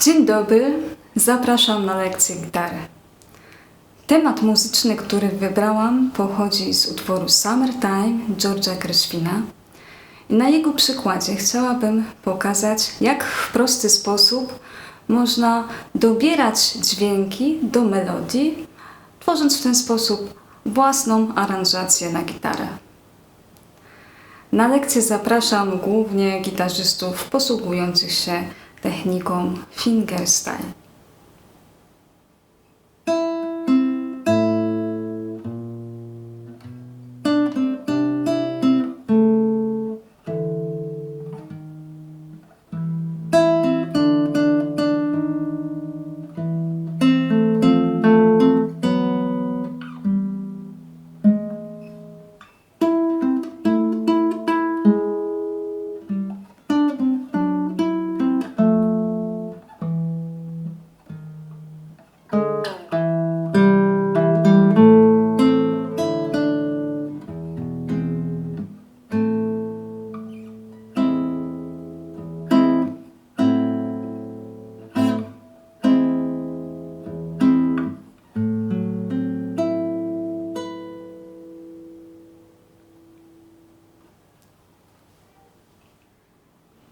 Dzień dobry, zapraszam na lekcję gitary. Temat muzyczny, który wybrałam, pochodzi z utworu Summertime George'a Gershwina. Na jego przykładzie chciałabym pokazać, jak w prosty sposób można dobierać dźwięki do melodii, tworząc w ten sposób własną aranżację na gitarę. Na lekcję zapraszam głównie gitarzystów posługujących się techniką fingerstyle.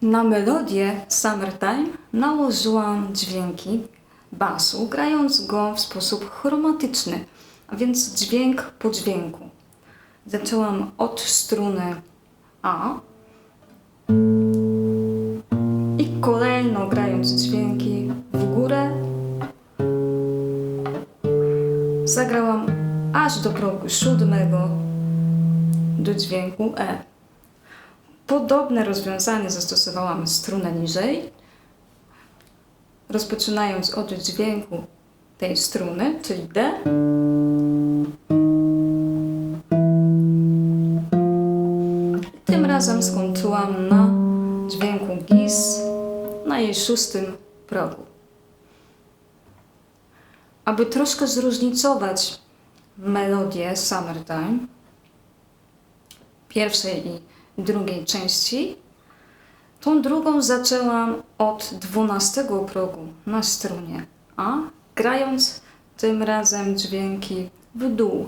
Na melodię Summertime nałożyłam dźwięki basu, grając go w sposób chromatyczny, a więc dźwięk po dźwięku. Zaczęłam od struny A i kolejno grając dźwięki w górę zagrałam aż do progu siódmego do dźwięku E. Podobne rozwiązanie zastosowałam strunę niżej, rozpoczynając od dźwięku tej struny, czyli D. Tym razem skończyłam na dźwięku GIS na jej szóstym progu. Aby troszkę zróżnicować melodię Summertime, pierwszej i drugiej części. Tą drugą zaczęłam od dwunastego progu na strunie A, grając tym razem dźwięki w dół.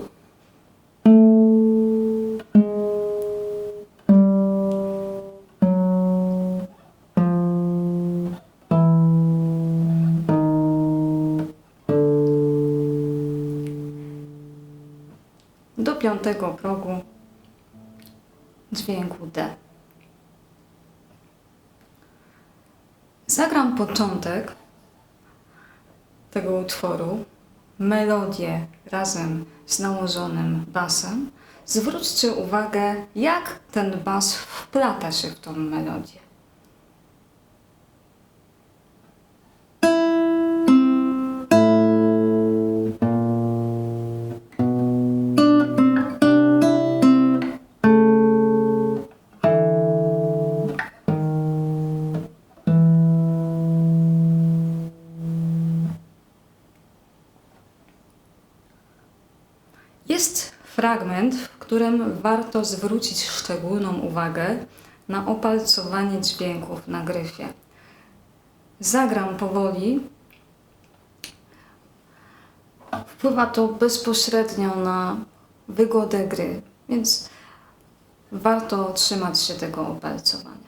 Do piątego progu dźwięku D. Zagram początek tego utworu, melodię razem z nałożonym basem. Zwróćcie uwagę, jak ten bas wplata się w tą melodię. Fragment, w którym warto zwrócić szczególną uwagę na opalcowanie dźwięków na gryfie. Zagram powoli. Wpływa to bezpośrednio na wygodę gry, więc warto trzymać się tego opalcowania.